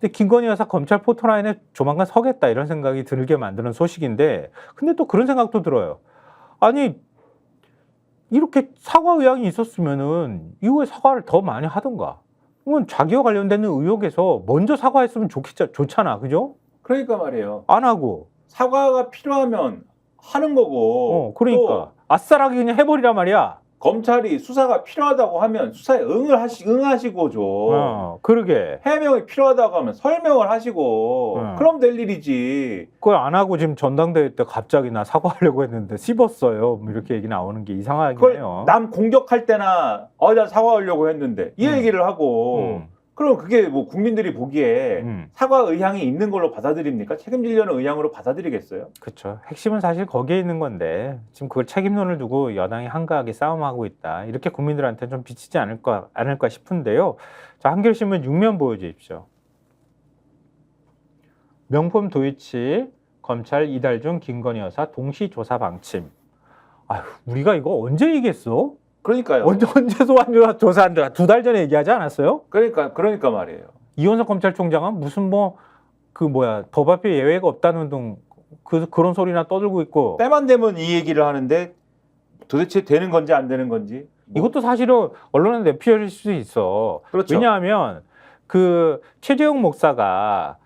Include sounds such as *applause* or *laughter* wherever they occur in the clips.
근데 김건희 여사 검찰 포토라인에 조만간 서겠다 이런 생각이 들게 만드는 소식인데 근데 또 그런 생각도 들어요. 아니 이렇게 사과 의향이 있었으면은 이후에 사과를 더 많이 하던가. 그러면 자기와 관련되는 의혹에서 먼저 사과했으면 좋겠, 좋잖아. 그죠? 그러니까 말이에요. 안 하고. 사과가 필요하면 하는 거고. 어, 그러니까. 또 아싸라기 그냥 해버리란 말이야. 검찰이 수사가 필요하다고 하면 수사에 응을 하시, 응하시고죠. 어, 그러게. 해명이 필요하다고 하면 설명을 하시고 어. 그럼 될 일이지. 그걸 안 하고 지금 전당대회 때 갑자기 나 사과하려고 했는데 씹었어요. 뭐 이렇게 얘기 나오는 게 이상하긴 그걸 해요. 남 공격할 때나 어나 사과하려고 했는데 이 음. 얘기를 하고 음, 그럼 그게 뭐 국민들이 보기에 음. 사과 의향이 있는 걸로 받아들입니까? 책임지려는 의향으로 받아들이겠어요? 그렇죠. 핵심은 사실 거기에 있는 건데 지금 그걸 책임론을 두고 여당이 한가하게 싸움하고 있다. 이렇게 국민들한테 좀 비치지 않을까 않을까 싶은데요. 자, 한겨레신문 6면 보여주십시오. 명품 도이치 검찰 이달 중 김건희 여사 동시 조사 방침. 아휴, 우리가 이거 언제 얘기했어? 그러니까요. 언제 언제 소환 조사한다? 두 달 전에 얘기하지 않았어요? 그러니까 그러니까 말이에요. 이원석 검찰총장은 무슨 뭐 그 뭐야 법 앞에 예외가 없다는 등 그, 그런 소리나 떠들고 있고 때만 되면 이 얘기를 하는데 도대체 되는 건지 안 되는 건지 뭐, 이것도 사실은 언론에 내피할 수 있어. 그렇죠. 왜냐하면 그 최재형 목사가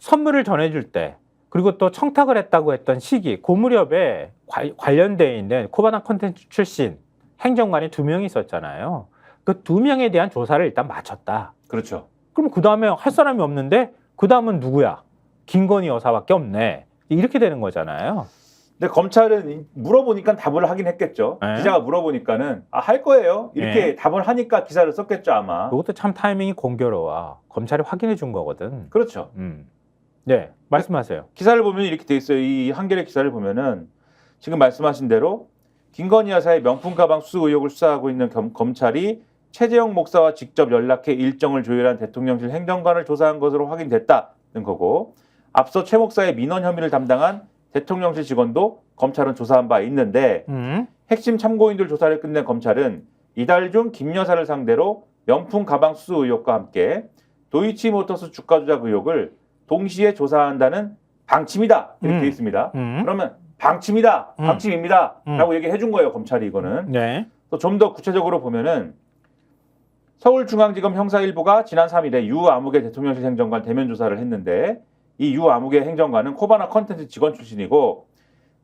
선물을 전해줄 때 그리고 또 청탁을 했다고 했던 시기 그 무렵에 관- 관련돼 있는 코바나 콘텐츠 출신 행정관이 두 명이 있었잖아요. 그 두 명에 대한 조사를 일단 마쳤다. 그렇죠. 그럼 그 다음에 할 사람이 없는데 그 다음은 누구야? 김건희 여사밖에 없네. 이렇게 되는 거잖아요. 근데 검찰은 이- 물어보니까 답을 하긴 했겠죠. 네. 기자가 물어보니까는 아, 할 거예요. 이렇게 네. 답을 하니까 기사를 썼겠죠 아마. 이것도 참 타이밍이 공교로워. 검찰이 확인해 준 거거든. 그렇죠. 음. 네, 말씀하세요. 기사를 보면 이렇게 돼 있어요. 이 한겨레 기사를 보면은 지금 말씀하신 대로 김건희 여사의 명품 가방 수수 의혹을 수사하고 있는 겸- 검찰이 최재형 목사와 직접 연락해 일정을 조율한 대통령실 행정관을 조사한 것으로 확인됐다는 거고 앞서 최 목사의 민원 혐의를 담당한 대통령실 직원도 검찰은 조사한 바 있는데 음. 핵심 참고인들 조사를 끝낸 검찰은 이달 중 김 여사를 상대로 명품 가방 수수 의혹과 함께 도이치모터스 주가 조작 의혹을 동시에 조사한다는 방침이다 이렇게 음. 돼 있습니다. 음. 그러면 방침이다, 음. 방침입니다라고 음. 얘기해 준 거예요 검찰이 이거는. 네. 또 좀 더 구체적으로 보면은 서울중앙지검 형사 1부가 지난 3일에 유 아무개 대통령실 행정관 대면 조사를 했는데 이 유 아무개 행정관은 코바나 컨텐츠 직원 출신이고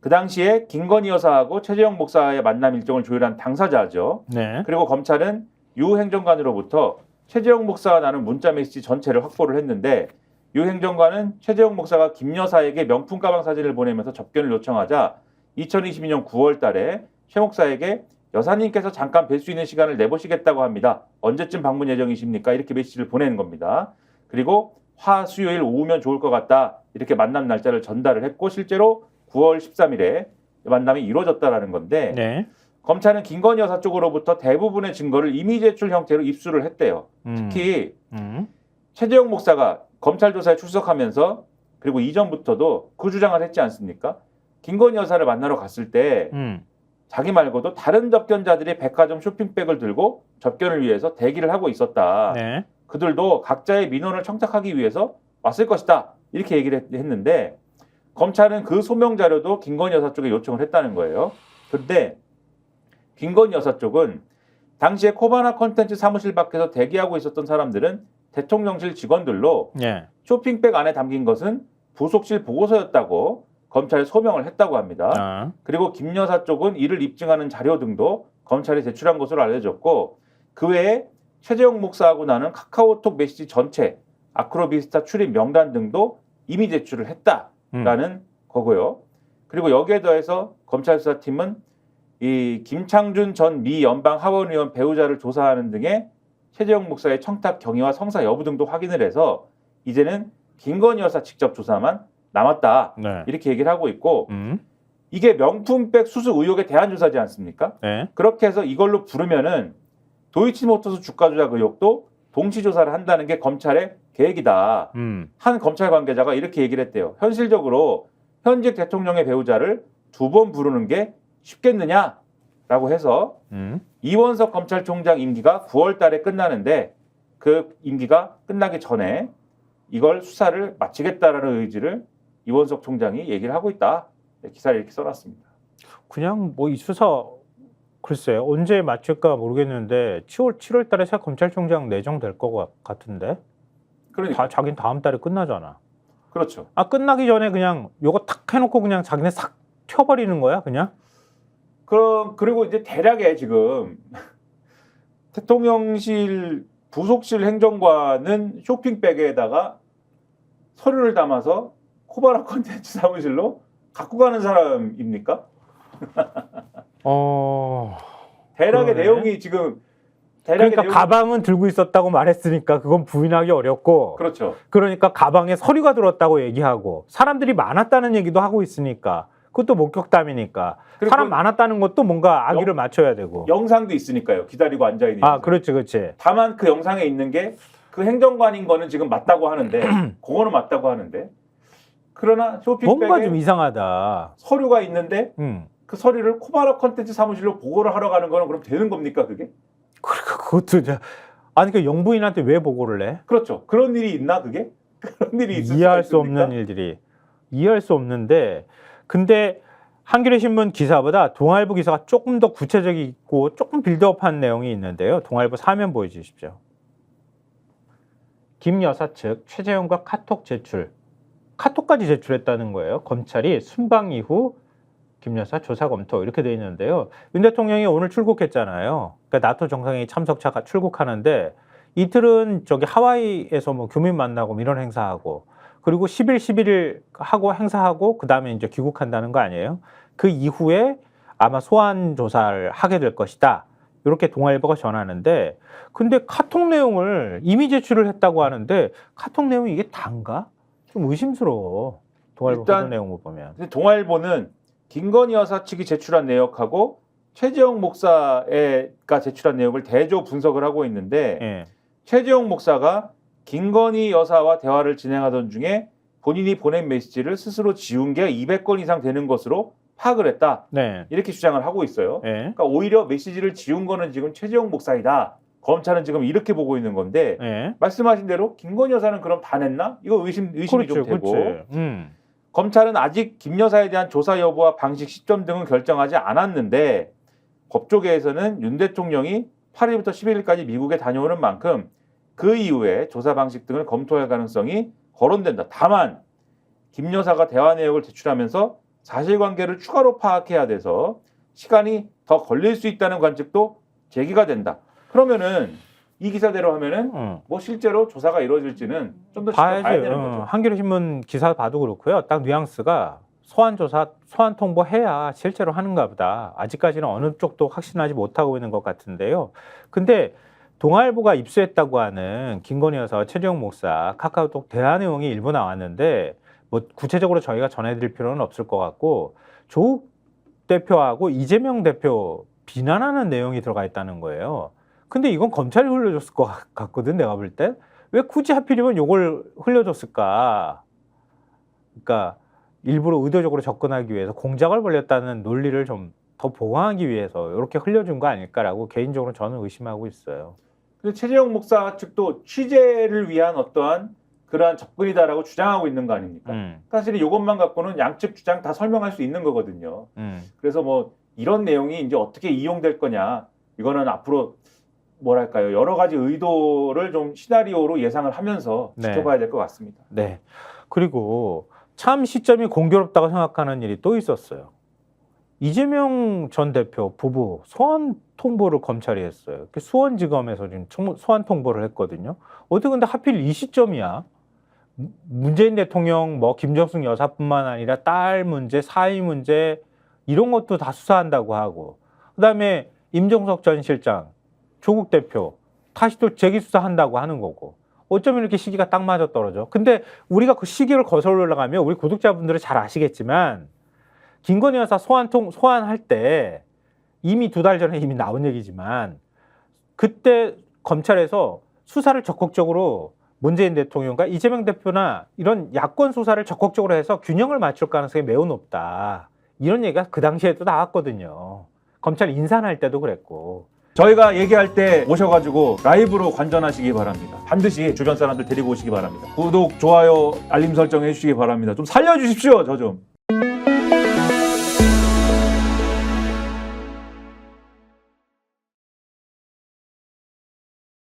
그 당시에 김건희 여사하고 최재형 목사의 만남 일정을 조율한 당사자죠. 네. 그리고 검찰은 유 행정관으로부터 최재형 목사가 나눈 문자 메시지 전체를 확보를 했는데 유 행정관은 최재형 목사가 김 여사에게 명품 가방 사진을 보내면서 접견을 요청하자 2022년 9월 달에 최 목사에게 여사님께서 잠깐 뵐 수 있는 시간을 내보시겠다고 합니다. 언제쯤 방문 예정이십니까? 이렇게 메시지를 보내는 겁니다. 그리고 화 수요일 오후면 좋을 것 같다. 이렇게 만남 날짜를 전달을 했고 실제로 9월 13일에 만남이 이루어졌다라는 건데 네. 검찰은 김건희 여사 쪽으로부터 대부분의 증거를 이미 제출 형태로 입수를 했대요. 음. 특히 음. 최재형 목사가 검찰 조사에 출석하면서 그리고 이전부터도 그 주장을 했지 않습니까? 김건희 여사를 만나러 갔을 때 음. 자기 말고도 다른 접견자들이 백화점 쇼핑백을 들고 접견을 위해서 대기를 하고 있었다. 네. 그들도 각자의 민원을 청탁하기 위해서 왔을 것이다. 이렇게 얘기를 했- 했는데 검찰은 그 소명 자료도 김건희 여사 쪽에 요청을 했다는 거예요. 그런데 김건희 여사 쪽은 당시에 코바나 컨텐츠 사무실 밖에서 대기하고 있었던 사람들은 대통령실 직원들로 네. 쇼핑백 안에 담긴 것은 부속실 보고서였다고 검찰에 소명을 했다고 합니다. 아. 그리고 김 여사 쪽은 이를 입증하는 자료 등도 검찰에 제출한 것으로 알려졌고 그 외에 최재형 목사하고 나는 카카오톡 메시지 전체 아크로비스타 출입 명단 등도 이미 제출을 했다라는 음. 거고요. 그리고 여기에 더해서 검찰 수사팀은 이 김창준 전 미 연방 하원의원 배우자를 조사하는 등의 최재형 목사의 청탁 경위와 성사 여부 등도 확인을 해서 이제는 김건희 여사 직접 조사만 남았다 네. 이렇게 얘기를 하고 있고 음. 이게 명품백 수수 의혹에 대한 조사지 않습니까? 네. 그렇게 해서 이걸로 부르면은 도이치모터스 주가 조작 의혹도 동시 조사를 한다는 게 검찰의 계획이다. 음. 한 검찰 관계자가 이렇게 얘기를 했대요. 현실적으로 현직 대통령의 배우자를 두 번 부르는 게 쉽겠느냐 라고 해서 음. 이원석 검찰총장 임기가 9월 달에 끝나는데 그 임기가 끝나기 전에 이걸 수사를 마치겠다라는 의지를 이원석 총장이 얘기를 하고 있다. 네, 기사를 이렇게 써놨습니다. 그냥 뭐 이 수사 글쎄 언제 마칠까 모르겠는데 7월 7월 달에 새 검찰총장 내정될 것 같은데 그러니까 다 자긴 다음 달에 끝나잖아. 그렇죠. 아 끝나기 전에 그냥 요거 탁 해놓고 그냥 자기네 싹 튀어버리는 거야 그냥? 그럼 그리고 이제 대략의 지금 *laughs* 대통령실 부속실 행정관은 쇼핑백에다가 서류를 담아서 코바나 컨텐츠 사무실로 갖고 가는 사람입니까? *laughs* 어 대략의 그러네. 내용이 지금 대략의 그러니까 내용이 가방은 들고 있었다고 말했으니까 그건 부인하기 어렵고 그렇죠. 그러니까 가방에 서류가 들었다고 얘기하고 사람들이 많았다는 얘기도 하고 있으니까 그것도 목격담이니까 사람 많았다는 것도 뭔가 악의를 맞춰야 되고 영상도 있으니까요. 기다리고 앉아 있는. 아 그렇지 그렇지 다만 그 영상에 있는 게 그 행정관인 거는 지금 맞다고 하는데 *clears throat* 그거는 맞다고 하는데 그러나 쇼핑백에 뭔가 좀 이상하다 서류가 있는데 음. 그 서류를 코바나 컨텐츠 사무실로 보고를 하러 가는 거는 그럼 되는 겁니까 그게? 그러니까 그것도 이제 아니 그 영부인한테 왜 보고를 해? 그렇죠. 그런 일이 있나 그게? *laughs* 그런 일이 있을 이해할 수가 수 있습니까? 없는 일들이 이해할 수 없는데 근데 한겨레 신문 기사보다 동아일보 기사가 조금 더 구체적이고 조금 빌드업한 내용이 있는데요. 동아일보 사면 보여주십시오. 김 여사 측 최재형과 카톡 제출, 카톡까지 제출했다는 거예요. 검찰이 순방 이후 김 여사 조사 검토 이렇게 돼 있는데요. 윤 대통령이 오늘 출국했잖아요. 그러니까 나토 정상회의 참석차가 출국하는데 이틀은 저기 하와이에서 뭐 교민 만나고 뭐 이런 행사하고 그리고 10일, 11일 하고 행사하고 그 다음에 이제 귀국한다는 거 아니에요? 그 이후에 아마 소환 조사를 하게 될 것이다. 이렇게 동아일보가 전하는데 근데 카톡 내용을 이미 제출을 했다고 하는데 카톡 내용이 이게 단가? 좀 의심스러워. 동아일보 일단 내용을 보면. 근데 동아일보는 김건희 여사 측이 제출한 내역하고 최재형 목사가 제출한 내용을 대조 분석을 하고 있는데 예. 최재형 목사가 김건희 여사와 대화를 진행하던 중에 본인이 보낸 메시지를 스스로 지운 게 200건 이상 되는 것으로 파악을 했다. 네. 이렇게 주장을 하고 있어요. 예. 그러니까 오히려 메시지를 지운 거는 지금 최재형 목사이다. 검찰은 지금 이렇게 보고 있는 건데 예. 말씀하신 대로 김건희 여사는 그럼 반했나? 이거 의심 의심이 좀 되고 음. 검찰은 아직 김 여사에 대한 조사 여부와 방식 시점 등은 결정하지 않았는데 법조계에서는 윤 대통령이 8일부터 11일까지 미국에 다녀오는 만큼 그 이후에 조사 방식 등을 검토할 가능성이 거론된다. 다만 김 여사가 대화 내역을 제출하면서 사실관계를 추가로 파악해야 돼서 시간이 더 걸릴 수 있다는 관측도 제기가 된다. 그러면은 이 기사대로 하면은 음. 뭐 실제로 조사가 이루어질지는 좀더 지켜봐야 봐야지. 되는 어, 거죠. 한겨레 신문 기사 봐도 그렇고요. 딱 뉘앙스가 소환 조사, 소환 통보해야 실제로 하는가 보다. 아직까지는 어느 쪽도 확신하지 못하고 있는 것 같은데요. 근데 동아일보가 입수했다고 하는 김건희 여사 최재형 목사 카카오톡 대화 내용이 일부 나왔는데 뭐 구체적으로 저희가 전해드릴 필요는 없을 것 같고 조국 대표하고 이재명 대표 비난하는 내용이 들어가 있다는 거예요. 근데 이건 검찰이 흘려줬을 것 같- 같거든 내가 볼 때. 왜 굳이 하필이면 요걸 흘려줬을까? 그러니까 일부러 의도적으로 접근하기 위해서 공작을 벌였다는 논리를 좀 더 보강하기 위해서 이렇게 흘려준 거 아닐까라고 개인적으로 저는 의심하고 있어요. 근데 최재형 목사 측도 취재를 위한 어떠한 그러한 접근이다라고 주장하고 있는 거 아닙니까? 음, 사실 이것만 갖고는 양측 주장 다 설명할 수 있는 거거든요. 음. 그래서 뭐 이런 내용이 이제 어떻게 이용될 거냐 이거는 앞으로 뭐랄까요 여러 가지 의도를 좀 시나리오로 예상을 하면서 네. 지켜봐야 될 것 같습니다. 네. 그리고 참 시점이 공교롭다고 생각하는 일이 또 있었어요. 이재명 전 대표 부부 소환 통보를 검찰이 했어요. 그 수원지검에서 지금 총- 소환 통보를 했거든요. 어떻게 근데 하필 이 시점이야? 무- 문재인 대통령, 뭐 김정숙 여사뿐만 아니라 딸 문제, 사위 문제 이런 것도 다 수사한다고 하고, 그다음에 임종석 전 실장, 조국 대표 다시 또 재기 수사한다고 하는 거고. 어쩌면 이렇게 시기가 딱 맞아 떨어져. 근데 우리가 그 시기를 거슬러 올라가면 우리 구독자분들은 잘 아시겠지만 김건희 여사 소환통 소환할 때 이미 두 달 전에 이미 나온 얘기지만 그때 검찰에서 수사를 적극적으로 문재인 대통령과 이재명 대표나 이런 야권 수사를 적극적으로 해서 균형을 맞출 가능성이 매우 높다. 이런 얘기가 그 당시에도 나왔거든요. 검찰 인사할 때도 그랬고. 저희가 얘기할 때 오셔가지고 라이브로 관전하시기 바랍니다. 반드시 주변 사람들 데리고 오시기 바랍니다. 구독, 좋아요, 알림 설정 해주시기 바랍니다. 좀 살려주십시오, 저 좀.